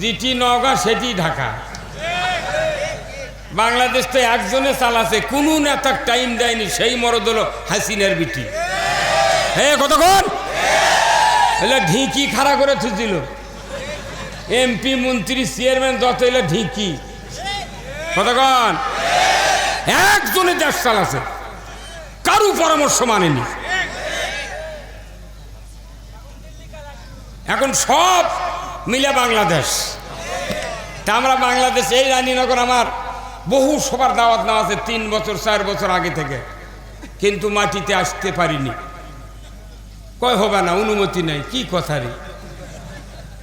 যেটি নওগাঁ, সেটি ঢাকা। বাংলাদেশ তো একজনে চালাছে, কোনো নেতার টাইম দেয়নি, সেই মরদ হলো হাসিনার বিটি। হ্যাঁ কতক্ষণ এলে ঢিকি খাড়া করে থুছিল এমপি মন্ত্রী চেয়ারম্যান যত এলে ঢিকি। কতক্ষণ একজনে দেশ চালাছে, কারু পরামর্শ মানেনি। এখন সব মিলে বাংলাদেশ। তা আমরা বাংলাদেশ, এই রানীনগর আমার বহু সবার দাওয়াত নেওয়া আছে তিন বছর, চার বছর আগে থেকে। কিন্তু মাটিতে আসতে পারিনি। কয় হবে না, অনুমতি নাই, কি কথা রে?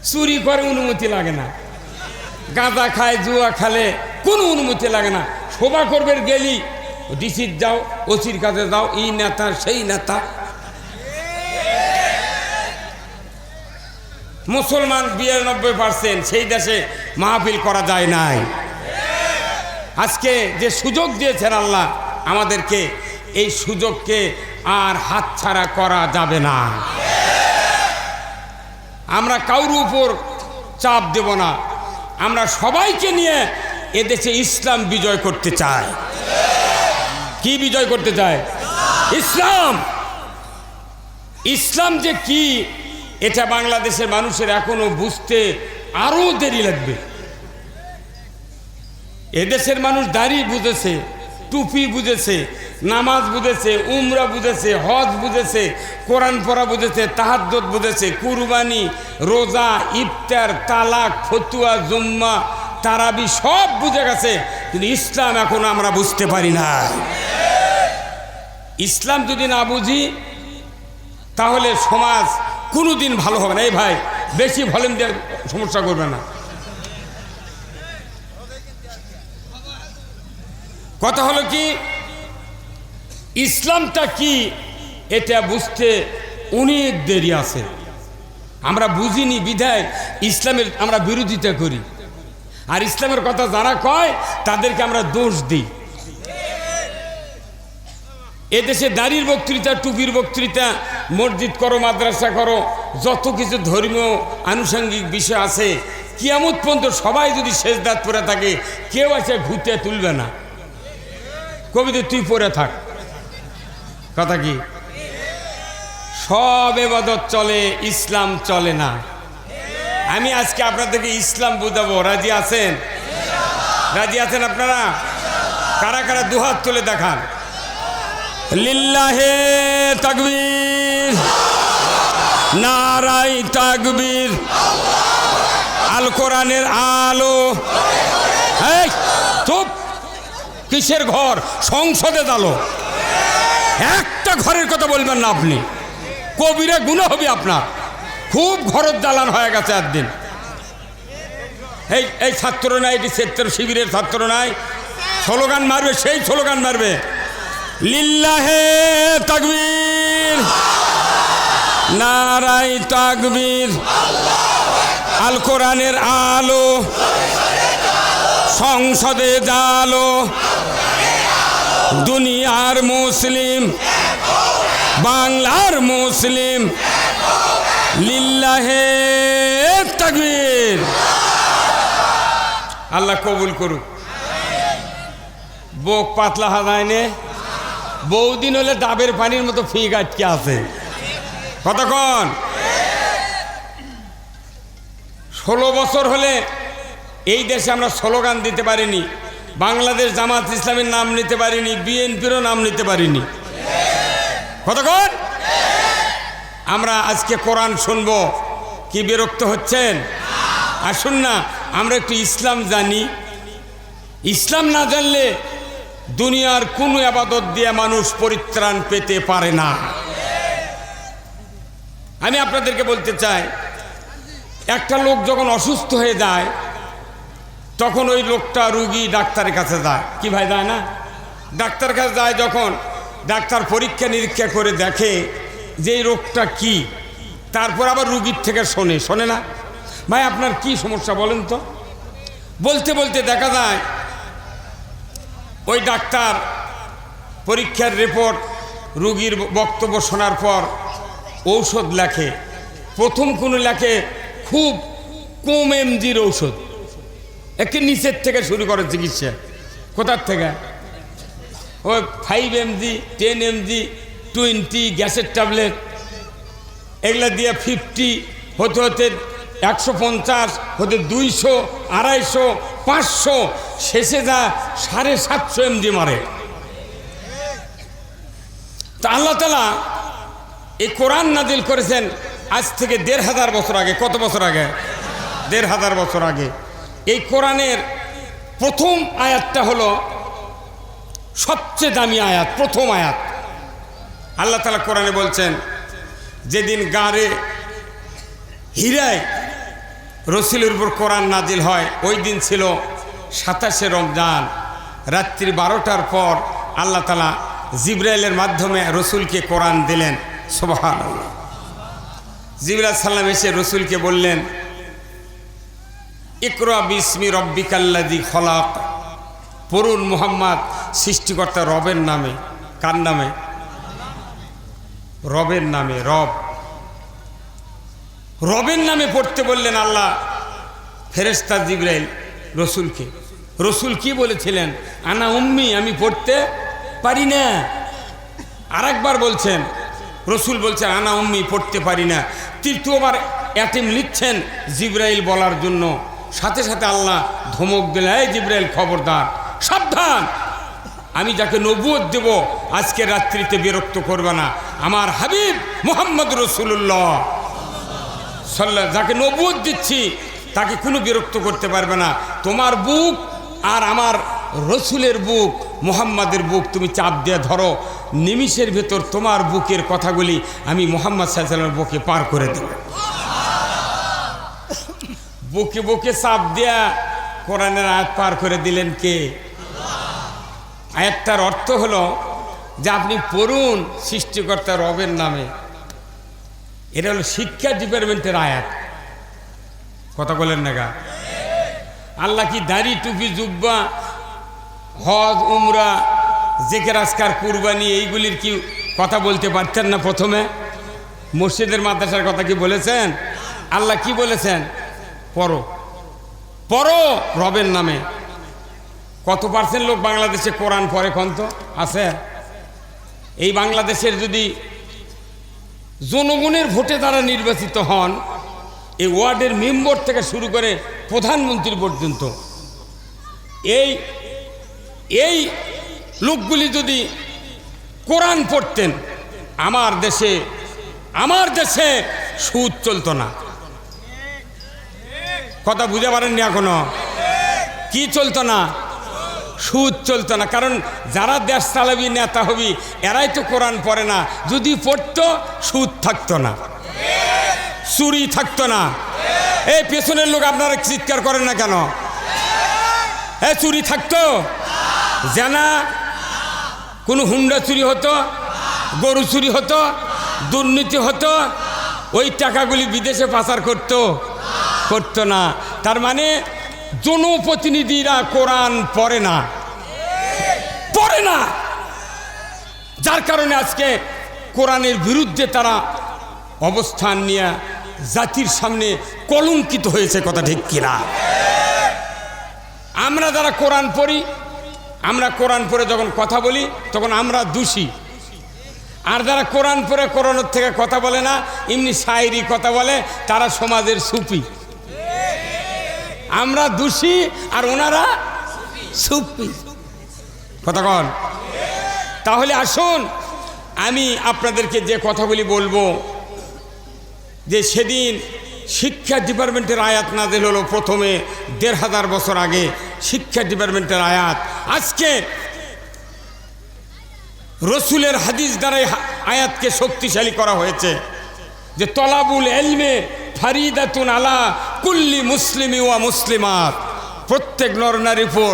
চুরি করে অনুমতি লাগে না। গাঁদা খায়, জুয়া খালে কোনো অনুমতি লাগে না। শোভা করবে গেলি, ডিসির যাও, ওসির কাছে যাও, এই নেতা, সেই নেতা। মুসলমান বিরানব্বই পার্সেন্ট সেই দেশে মাহফিল করা যায় নাই। আজকে যে সুযোগ দিয়েছেন আল্লাহ, আমাদেরকে এই সুযোগকে আর হাতছাড়া করা যাবে না। আমরা কাউর উপর চাপ দেব না। আমরা সবাইকে নিয়ে এদেশে ইসলাম বিজয় করতে চাই। কি বিজয় করতে চায় ইসলাম! ইসলাম যে কি এটা বাংলাদেশের মানুষের এখনও বুঝতে আরও দেরি লাগবে। এদেশের মানুষ দাড়ি বুঝেছে, টুপি বুঝেছে, নামাজ বুঝেছে, উমরা বুঝেছে, হজ বুঝেছে, কোরআন পড়া বুঝেছে তাহাদ্দত বুঝেছে, কুরবানি, রোজা, ইফতার, তালাক, ফতুয়া, জুম্মা, তারাবি সব বুঝে গেছে, কিন্তু ইসলাম এখন আমরা বুঝতে পারি না। ইসলাম যদি না বুঝি, তাহলে সমাজ কোনোদিন ভালো হবে না। এই ভাই, বেশি ভলিউম দিয়ে সমস্যা করবে না। কথা হলো কি, ইসলামটা কি এটা বুঝতে অনেক দেরি আছে। আমরা বুঝিনি বিধায় ইসলামের আমরা বিরোধিতা করি। আর ইসলামের কথা যারা কয়, তাদেরকে আমরা দোষ দিই। এদেশে দাড়ির বক্তৃতা, টুপির বক্তৃতা, মসজিদ করো, মাদ্রাসা করো, যত কিছু ধর্মীয়, আনুষঙ্গিক বিষয় আছে, কিয়ামত পর্যন্ত সবাই যদি শেষ দাঁত পরে থাকে, কেউ আছে ঘুরতে তুলবে না। কবিতে তুই পরে থাক। কথা কি? সব এবাদত চলে, ইসলাম চলে না। আমি আজকে আপনাদেরকে ইসলাম বুঝাবো। রাজি আছেন? রাজি আছেন আপনারা? কারা কারা দুহাত তুলে দেখান? লিল্লাহে তাকবীর। নারাই তাকবীর। আল। কোরআনের আলো চুপ। কিসের ঘর? সংসদে দালো। একটা ঘরের কথা বলবেন না আপনি। কবিরে গুণ হবে আপনার। খুব ঘরের দালান হয়ে গেছে একদিন। এই এই ছাত্র নাই, এটি ছাত্র শিবিরের ছাত্র নাই। স্লোগান মারবে, সেই স্লোগান মারবে। লিল্লাহে তাকবীর। নারাই তাকবীর। আল কোরআনের আলো। সংসদে জালো। দুনিয়ার মুসলিম। বাংলার মুসলিম। লিল্লাহে তাকবীর। আল্লাহ কবুল করুক। বোক পাতলা হাজায় নে। বহুদিন হলে ডাবের পানির মতো ফিক আটকে আছে। কতক্ষণ ষোলো বছর হলে এই দেশে আমরা স্লোগান দিতে পারিনি। বাংলাদেশ জামাত ইসলামের নাম নিতে পারিনি, বিএনপিরও নাম নিতে পারিনি। কতক্ষণ আমরা আজকে কোরআন শুনব। কি বিরক্ত হচ্ছেন? আসুন না, আমরা একটু ইসলাম জানি। ইসলাম না জানলে দুনিয়ার কোনো আবাদত দিয়ে মানুষ পরিত্রাণ পেতে পারে না। আমি আপনাদেরকে বলতে চাই, একটা লোক যখন অসুস্থ হয়ে যায়, তখন ওই লোকটা রুগী ডাক্তারের কাছে যায়। কি ভাই, যায় না? ডাক্তারের কাছে যায় যখন ডাক্তার পরীক্ষা নিরীক্ষা করে দেখে যে এই রোগটা কি। তারপর আবার রুগীর থেকে শোনে শোনে না? ভাই, আপনার কি সমস্যা বলেন তো? বলতে বলতে দেখা যায় ওই ডাক্তার পরীক্ষার রিপোর্ট রুগীর বক্তব্য শোনার পর ঔষধ লেখে। প্রথম কোনো লেখে খুব কম এমজির ঔষধ। একে নিচের থেকে শুরু করে চিকিৎসা। কোথার থেকে? ওই five mg ten mg twenty গ্যাসের ট্যাবলেট। এগুলা দিয়ে ফিফটি হতে হতে একশো পঞ্চাশ, হতে দুইশো, আড়াইশো পাঁচশো, শেষে যা সাড়ে সাতশো এমজি মারে। তা আল্লাহ তালা এই কোরআন নাজিল করেছেন আজ থেকে দেড় হাজার বছর আগে। কত বছর আগে? দেড় হাজার বছর আগে। এই কোরআনের প্রথম আয়াতটা হলো সবচেয়ে দামি আয়াত, প্রথম আয়াত। আল্লাহ তালা কোরআনে বলছেন, যেদিন গাড়ে হীরায় রসুলের উপর কোরআন নাজিল হয়। ওই দিন ছিল সাতাশে রমজান। রাত্রি বারোটার পর আল্লাহ তালা জিব্রাইলের মাধ্যমে রসুলকে কোরআন দিলেন। সোবাহান জিবরাল সাল্লাম এসে রসুলকে বললেন, ইকরা বিসমি রব্বিকাল্লাদি খলাক। পড়ুন মুহাম্মদ, সৃষ্টিকর্তা রবের নামে। কার নামে? রবের নামে, রব। রবের নামে পড়তে বললেন আল্লাহ ফেরেস্তা জিব্রাইল, রসুলকে। রসুল কি বলেছিলেন? আনা উম্মি, আমি পড়তে পারি না। আরেকবার বলছেন, রসুল বলছেন, আনা উম্মি, পড়তে পারি না। তৃতীয়বার অ্যাটিম লিখছেন জিব্রাইল বলার জন্য। সাথে সাথে আল্লাহ ধমক দিলে এই জিব্রাইল খবরদার, সাবধান। আমি যাকে নবুয়ত দেব, আজকে রাত্রিতে বিরক্ত করবে না। আমার হাবিব মোহাম্মদ রসুল্লাহ সাল্লাহ, যাকে নবুয়ত দিচ্ছি, তাকে কোনো বিরক্ত করতে পারবে না। তোমার বুক আর আমার রসুলের বুক, মোহাম্মদের বুক, তুমি চাপ দিয়ে ধরো। নিমিষের ভেতর তোমার বুকের কথাগুলি আমি মোহাম্মদ সাল্লামের বুকে পার করে দেব। বুকে বুকে চাপ দেয়া কোরআনের আয়াত পার করে দিলেন কে? আয়াতটার অর্থ হলো যে আপনি পড়ুন সৃষ্টিকর্তা রবের নামে। এটা হলো শিক্ষা ডিপার্টমেন্টের আয়াত। কথা বলেন না গা। আল্লাহ কি দাড়ি, টুপি, জুব্বা, হজ, উমরা, জেকের আজকার কুরবানি, এইগুলির কি কথা বলতে পারতেন না প্রথমে? মসজিদের মাদ্রাসার কথা কি বলেছেন? আল্লাহ কি বলেছেন? পড়ো। পড়ো রবের নামে। কত পার্সেন্ট লোক বাংলাদেশে কোরআন পড়ে কন্ত আছে? এই বাংলাদেশের যদি জনগণের ভোটে তারা নির্বাচিত হন এই ওয়ার্ডের মেম্বর থেকে শুরু করে প্রধানমন্ত্রী পর্যন্ত। এই এই লোকগুলি যদি কোরআন পড়তেন, আমার দেশে আমার দেশে সুদ চলতো না। কথা বুঝে পারেননি এখনও? কি চলতো না? সুদ চলতো না। কারণ যারা দেশ চালাবি, নেতা হবি, এরাই তো কোরআন পড়ে না। যদি পড়তো, সুদ থাকতো না। চুরি থাকতো না। এই পেছনের লোক আপনারা চিৎকার করেন না কেন? এ চুরি থাকতো? জানা? কোনো হুন্ডা চুরি হতো? গরু চুরি হতো? দুর্নীতি হতো? ওই টাকাগুলি বিদেশে পাচার করতো? করতো না। তার মানে জনপ্রতিনিধিরা কোরআন পড়ে না। পড়ে না। যার কারণে আজকে কোরআনের বিরুদ্ধে তারা অবস্থান নিয়ে জাতির সামনে কলঙ্কিত হয়েছে কথা ঠিক কিনা। আমরা যারা কোরআন পড়ি, আমরা কোরআন পড়ে যখন কথা বলি, তখন আমরা দোষী। আর যারা কোরআন পড়ে, কোরআনের থেকে কথা বলে না এমনি শায়েরি কথা বলে, তারা সমাজের সুপি আমরা দোষী আর ওনারা সুপি কথা কন। তাহলে আসুন, আমি আপনাদেরকে যে কথাগুলি বলব, যে সেদিন শিক্ষা ডিপার্টমেন্টের আয়াত নাজিল হলো প্রথমে দেড় হাজার বছর আগে, শিক্ষা ডিপার্টমেন্টের আয়াত। আজকে রসুলের হাদিস দ্বারাই আয়াতকে শক্তিশালী করা হয়েছে যে তলাবুল এলমে ফারিদাতুন আলা কুল্লি মুসলিমি ওয়া মুসলিমাত। প্রত্যেক নর নারী উপর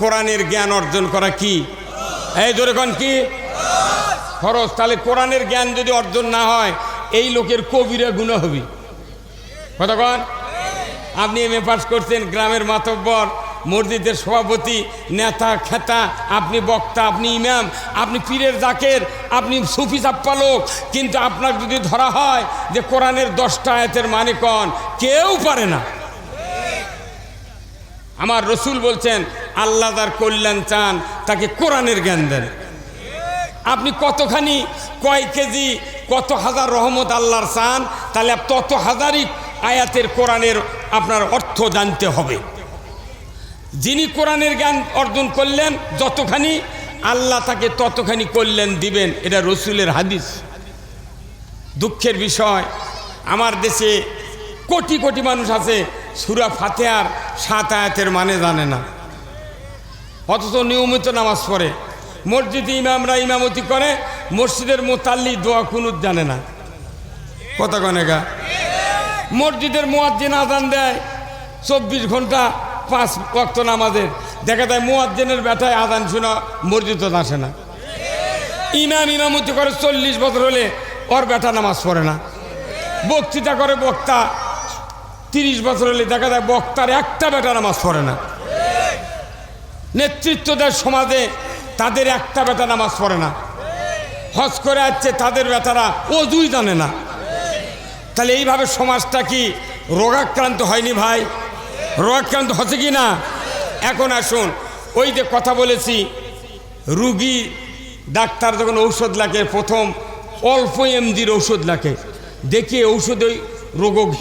কোরআনের জ্ঞান অর্জন করা কি? এই ধরে কন কি? খরচ তাহলে কোরআনের জ্ঞান যদি অর্জন না হয়, এই লোকের কবিরা গুণা হবে। কতক্ষণ আপনি এম এ পাস করছেন, গ্রামের মাতব্বর। মসজিদের সভাপতি, নেতা, খেতা, আপনি বক্তা, আপনি ইমাম, আপনি পীরের জাকের, আপনি সুফি চাপ্পা লোক। কিন্তু আপনার যদি ধরা হয় যে কোরআনের দশটা আয়াতের মানে কন, কেউ পারে না। আমার রসুল বলছেন, আল্লাহ তার কল্যাণ চান, তাকে কোরআনের জ্ঞান দেন। আপনি কতখানি কয় কেজি, কত হাজার রহমত আল্লাহর চান, তাহলে তত হাজারই আয়াতের কোরআনের আপনার অর্থ জানতে হবে। যিনি কোরআনের জ্ঞান অর্জন করলেন যতখানি, আল্লাহ তাকে ততখানি করলেন দিবেন। এটা রসুলের হাদিস। দুঃখের বিষয়, আমার দেশে কোটি কোটি মানুষ আছে, সুরা ফাতেহার সাত আয়াতের মানে জানে না। অথচ নিয়মিত নামাজ পড়ে। মসজিদে ইমামরা ইমামতি করে, মসজিদের মোতাল্লি দোয়া কুনুত জানে না। কথা কনেগা মসজিদের মোয়াজ্জিন আজান দেয়, চব্বিশ ঘণ্টা পাঁচ ওয়াক্ত নামাজের। দেখা যায় মোয়াজ্জিনের ব্যথায় আজান শোনা মসজিদে আসে না। ইমাম ইমামতি করে চল্লিশ বছর হলে ওর ব্যথা নামাজ পড়ে না। বক্তৃতা করে বক্তা, তিরিশ বছর হলে দেখা যায় বক্তার একটা বেটা নামাজ পড়ে না। নেতৃত্ব দেয় সমাজে, তাদের একটা বেটা নামাজ পড়ে না। হজ করে আসছে, তাদের বেটারা অজুই জানে না। তাহলে এইভাবে সমাজটা কি রোগাক্রান্ত হয়নি ভাই? রোগাক্রান্ত হচ্ছে কি না? এখন আসুন, ওই যে কথা বলেছি, রুগী, ডাক্তার যখন ঔষধ লাগে, প্রথম অল্প এমজির ঔষধ লাগে। দেখি ঔষধ ওই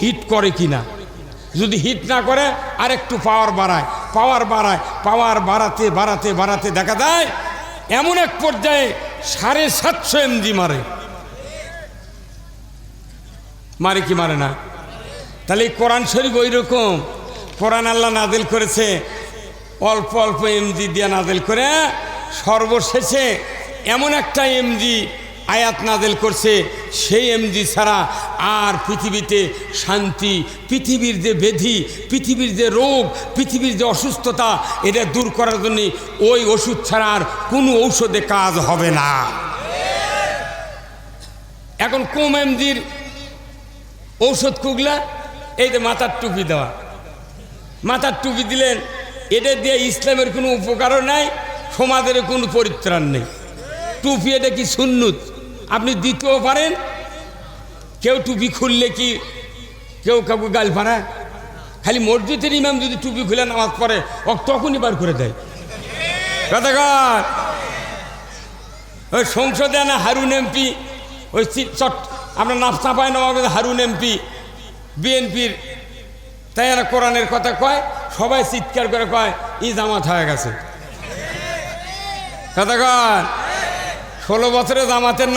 হিট করে কি না? যদি হিট না করে আর একটু পাওয়ার বাড়ায় পাওয়ার বাড়ায় পাওয়ার বাড়াতে বাড়াতে বাড়াতে দেখা যায়, এমন এক পর্যায়ে সাড়ে সাতশো এমজি মারে। মারে কি মারে না? তাহলে কোরআন শরীফ ওই রকম কোরআন আল্লাহ নাদেল করেছে। অল্প অল্প এমজি দিয়ে নাদেল করে সর্বশেষে এমন একটা এমজি আয়াত নাদেল করছে, সেই এমজি ছাড়া আর পৃথিবীতে শান্তি, পৃথিবীর যে বেধি, পৃথিবীর যে রোগ, পৃথিবীর যে অসুস্থতা, এটা দূর করার জন্য ওই ওষুধ ছাড়া আর কোনো ঔষধে কাজ হবে না। এখন কম এমজির ঔষধ কুগলা, এই যে মাথার টুপি দেওয়া। মাথার টুপি দিলেন। এটা দিয়ে ইসলামের কোনো উপকারও নাই, সমাজের কোনো পরিত্রাণ নেই। টুপি এটা কি সুন্নুত? আপনি দিতেও পারেন। কেউ টুপি খুললে কি কেউ কাউকে গাল পাড়ায় খালি মসজিদের ইমাম যদি টুপি খুলে নামাজ পড়ে, ও তখনই বার করে দেয়। ওই সংসদে না হারুন এমপি ওই চট আপনার নাফসা পায় নবাব হারুন এমপি বিএনপির তাই এরা কোরআনের কথা কয়, সবাই চিৎকার করে কয়, ই জামাত হয়ে গেছে। কথা কয়, ষোলো বছরে জামাতের